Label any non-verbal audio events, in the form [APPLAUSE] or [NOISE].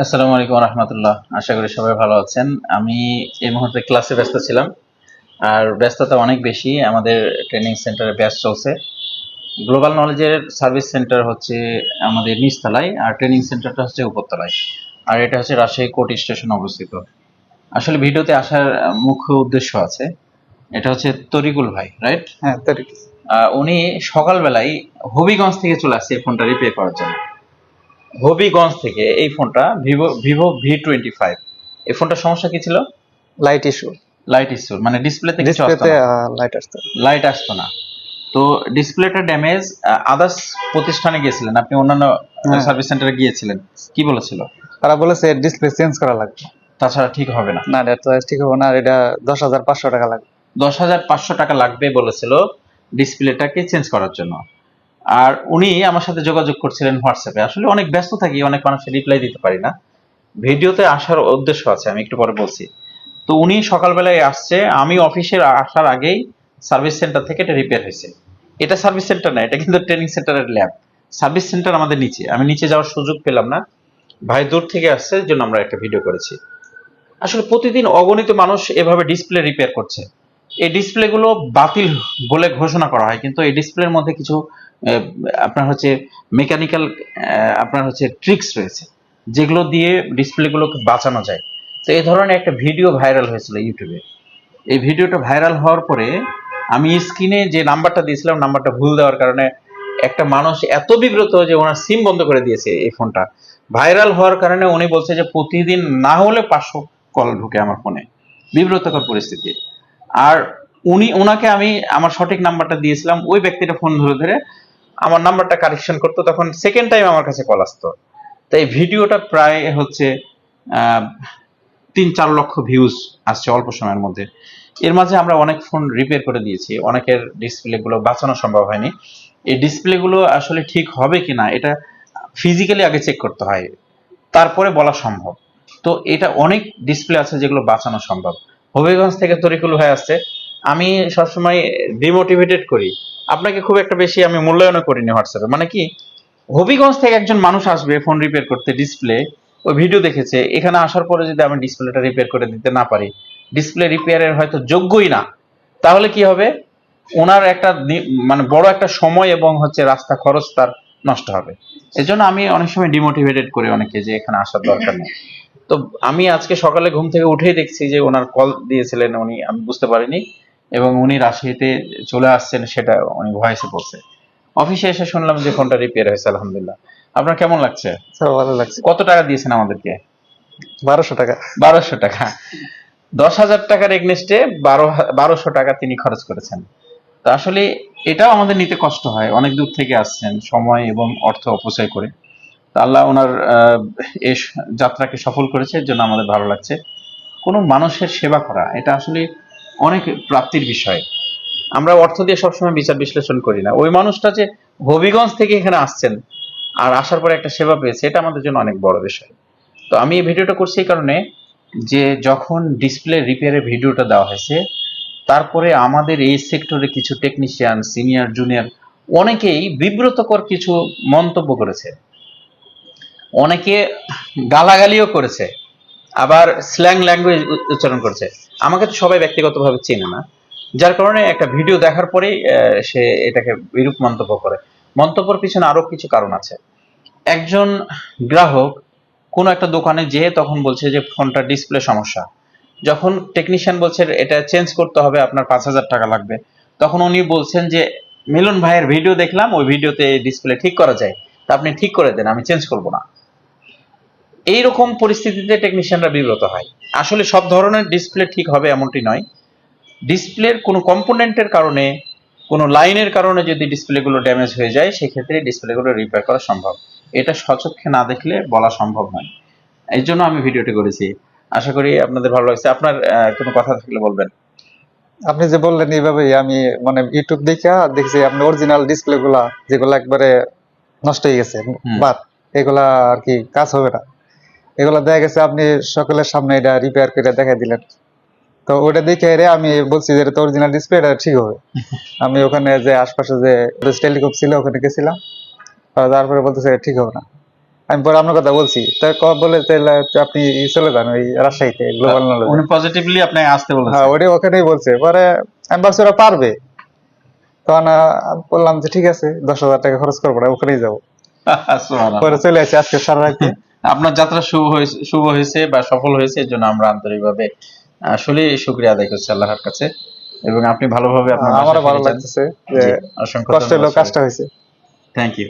আসসালামু আলাইকুম রহমতুল্লাহ। আশা করি সবাই ভালো আছেন। আমি এই মুহূর্তে ক্লাসে ব্যস্ত ছিলাম। আর ব্যস্ততা অনেক বেশি। আমাদের ট্রেনিং সেন্টারে ব্যাচ চলছে। গ্লোবাল নলেজের সার্ভিস সেন্টার হচ্ছে আমাদের নিচতলায়। আর ট্রেনিং সেন্টারটা হচ্ছে উপরতলায়। আর এটা হচ্ছে রাজশাহী কোর্ট স্টেশন অবস্থিত। আসলে ভিডিওতে আসার মুখ্য উদ্দেশ্য আছে। এটা হচ্ছে তরিকুল ভাই রাইট হ্যাঁ তারিখ উনি সকালবেলায় হবিগঞ্জ থেকে চলে আসছে এই ফোনটা রিপেয়ার করার জন্য। হবিগঞ্জ থেকে এই ফোনটা Vivo Vivo V twenty five এই ফোনটার সমস্যা কি ছিল? লাইট ইস্যু লাইট ইস্যু মানে ডিসপ্লেতে কিছু আসতো না। লাইট আসতে। লাইট আসতো না। তো ডিসপ্লেটা ড্যামেজ আদার্স প্রতিষ্ঠানে গিয়েছিলেন। আপনি অন্যান্য হ্যাঁ। সার্ভিস সেন্টারে গিয়েছিলেন। কি বলেছিল? তারা বলেছে ডিসপ্লে চেঞ্জ করা লাগবে। তাছাড়া ঠিক হবে না। না এটা ঠিক হবে না আর এটা দশ হাজার পাঁচশো টাকা লাগবে। দশ হাজার পাঁচশো টাকা লাগবে বলেছিল ডিসপ্লেটাকে চেঞ্জ করার জন্য। আর উনি আমার সাথে যোগাযোগ করছিলেন হোয়াটসঅ্যাপে। আসলে অনেক ব্যস্ত থাকি, অনেক মানুষের রিপ্লাই দিতে পারি না। ভিডিওতে আসার উদ্দেশ্য আছে, আমি একটু পরে বলছি। তো উনি সকালবেলায় আসছে, আমি অফিসের আসার আগেই সার্ভিস সেন্টার থেকে এটা রিপেয়ার হয়েছে। এটা সার্ভিস সেন্টার না, এটা কিন্তু ট্রেনিং সেন্টারের ল্যাব সার্ভিস সেন্টার আমাদের নিচে, আমি নিচে যাওয়ার সুযোগ পেলাম না। ভাই দূর থেকে আসছে জন্য আমরা একটা ভিডিও করেছি। আসলে প্রতিদিন অগণিত মানুষ এভাবে ডিসপ্লে রিপেয়ার করছে। এই ডিসপ্লেগুলো বাতিল বলে ঘোষণা করা হয়। কিন্তু এই ডিসপ্লের মধ্যে কিছু আপনার হচ্ছে মেকানিক্যাল আপনার হচ্ছে ট্রিক্স রয়েছে, যেগুলো দিয়ে ডিসপ্লেগুলোকে বাঁচানো যায়। তো এই ধরনের একটা ভিডিও ভাইরাল হয়েছিল ইউটিউবে এই ভিডিওটা ভাইরাল হওয়ার পরে আমি স্ক্রিনে যে নাম্বারটা দিয়েছিলাম নাম্বারটা ভুল দেওয়ার কারণে একটা মানুষ এত বিব্রত যে ওনার সিম বন্ধ করে দিয়েছে এই ফোনটা ভাইরাল হওয়ার কারণে উনি বলছে যে প্রতিদিন না হলে পাঁচশো কল ঢুকে আমার ফোনে বিব্রতকর পরিস্থিতি। আর উনি ওনাকে আমি আমার সঠিক নাম্বারটা দিয়েছিলাম, ওই ব্যক্তিটা ফোন ধরে ধরে আমার নাম্বারটা কারেকশন করতো, তখন সেকেন্ড টাইম আমার কাছে কল আসতো। তো এই ভিডিওটা প্রায় হচ্ছে তিন চার লক্ষ ভিউজ আসছে অল্প সময়ের মধ্যে। এর মাঝে আমরা অনেক ফোন রিপেয়ার করে দিয়েছি, অনেকের ডিসপ্লে গুলো বাঁচানো সম্ভব হয়নি। এই ডিসপ্লে গুলো আসলে ঠিক হবে কিনা, এটা ফিজিক্যালি আগে চেক করতে হয়, তারপরে বলা সম্ভব। তো এটা অনেক ডিসপ্লে আছে যেগুলো বাঁচানো সম্ভব। হবিগঞ্জ থেকে তরিকুল হয়ে আসছে। আমি সবসময় ডিমোটিভেটেড করি। আপনাকে খুব একটা বেশি আমি মূল্যায়নও করিনি হোয়াটসঅ্যাপে। মানে কি? হবিগঞ্জ থেকে একজন মানুষ আসবে ফোন রিপেয়ার করতে ডিসপ্লে ওই ভিডিও দেখেছে। এখানে আসার পরে যদি আমি ডিসপ্লেটা রিপেয়ার করে দিতে না পারি ডিসপ্লে রিপেয়ারের হয়তো যোগ্যই না। তাহলে কি হবে? ওনার একটা মানে বড় একটা সময় এবং হচ্ছে রাস্তা খরচ তার নষ্ট হবে। এজন্য আমি অনেক সময় ডিমোটিভেটেড করি অনেকে যে এখানে আসার দরকার নেই। তো আমি আজকে সকালে ঘুম থেকে উঠেই দেখছি যে ওনার কল দিয়েছিলেন উনি আমি বুঝতে পারিনি। এবং উনি রাজশাহীতে চলে আসছেন সেটা উনি ভয়েসে বলছে। অফিসে এসে শুনলাম যে ফোনটা রিপেয়ার হয়েছে আলহামদুলিল্লাহ। আপনার কেমন লাগছে? ভালো লাগছে। কত টাকা দিয়েছেন আমাদেরকে? বারোশো টাকা। বারোশো টাকা। দশ হাজার টাকার এগনেস্টে বারো বারোশো টাকা তিনি খরচ করেছেন। তো আসলে এটাও আমাদের নিতে কষ্ট হয়। অনেক দূর থেকে আসছেন সময় এবং অর্থ অপচয় করে। আল্লাহ ওনার এই যাত্রাকে সফল করেছে, এর জন্য আমাদের ভালো লাগছে। কোনো মানুষের সেবা করা, এটা আসলে অনেক প্রাপ্তির বিষয়। আমরা অর্থ দিয়ে সবসময় বিচার বিশ্লেষণ করি না। ওই মানুষটা যে হবিগঞ্জ থেকে এখানে আসছেন আর আসার পরে একটা সেবা পেয়েছে, এটা আমাদের জন্য অনেক বড় বিষয়। তো আমি এই ভিডিওটা করছি এই কারণে যে যখন ডিসপ্লে রিপেয়ারের ভিডিওটা দেওয়া হয়েছে, তারপরে আমাদের এই সেক্টরে কিছু টেকনিশিয়ান, সিনিয়র, জুনিয়র অনেকেই বিব্রতকর কিছু মন্তব্য করেছে। অনেকে গালাগালিও করেছে, আবার স্ল্যাং ল্যাঙ্গুয়েজ উচ্চারণ করেছে। আমাকে তো সবাই ব্যক্তিগতভাবে চেনে না। যার কারণে একটা ভিডিও দেখার পরেই সে এটাকে বিরূপ মন্তব্য করে। মন্তব্যের পিছনে আরও কিছু কারণ আছে। একজন গ্রাহক কোনো একটা দোকানে যেয়ে তখন বলছে যে ফোনটা ডিসপ্লে সমস্যা। যখন টেকনিশিয়ান বলছে এটা চেঞ্জ করতে হবে, আপনার পাঁচ হাজার টাকা লাগবে। তখন উনি বলছেন যে, মিলন ভাইয়ের ভিডিও দেখলাম, ওই ভিডিওতে ডিসপ্লে ঠিক করা যায়। তা আপনি ঠিক করে দেন, আমি চেঞ্জ করব না। এইরকম পরিস্থিতিতে টেকনিশিয়ানরা বিব্রত হয়। আসলে সব ধরনের ডিসপ্লে ঠিক হবে এমনটি নয়। ডিসপ্লের কোনো কম্পোনেন্টের কারণে কোনো লাইনের কারণে যদি ডিসপ্লেগুলো ড্যামেজ হয়ে যায় সেক্ষেত্রে ডিসপ্লেগুলো রিপেয়ার করা সম্ভব। এটা সচক্ষে না দেখলে বলা সম্ভব নয়। এই জন্য আমি ভিডিওটি করেছি। আশা করি আপনাদের ভালো লাগছে। আপনার কোনো কথা থাকলে বলবেন। আপনি যে বললেন এইভাবে আমি মানে ইউটিউব দেখে দেখছি আপনি অরিজিনাল ডিসপ্লে গুলা যেগুলো একবারে নষ্ট হয়ে গেছে বাদ এগুলা আর কি কাজ হবে না। এগুলা দেখা গেছে আপনি সকলের সামনে এটা রিপেয়ার করে দেখাই দিলেন। তো ওটা দেখে রে আমি বলছি যে এটা অরিজিনাল ডিসপ্লে এটা ঠিক হবে। [LAUGHS] আমি ওখানে যে আশপাশে যে টেলিকপ ছিল ওখানে গেছিলাম। তারপরে বলতেছে এটা ঠিক হবে না। আমি পরে আপনার কথা বলছি। তো ক- বলে তাহলে আপনি চলে যান ওই রাজশাহীতে গ্লোবাল নলেজ উনি পজিটিভলি আপনাকে আসতে বলেছেন হ্যাঁ ওটাই ওখানেই বলছে। পরে আমি ভাবছি ওরা পারবে। তখন বললাম যে ঠিক আছে দশ হাজার টাকা খরচ করব না ওখানেই যাব। [LAUGHS] পরে চলে আসি আজকে সারা রাতে। আপনার যাত্রা শুভ হয়েছে শুভ হয়েছে বা সফল হয়েছে এর জন্য আমরা আন্তরিকভাবে আসলে শুক্রিয়া আদায় করছি আল্লাহর কাছে। এবং আপনি ভালোভাবে আপনার আমারও ভালো লাগতেছে যে অসংখ্য কষ্ট হলো কাজটা হয়েছে। Thank you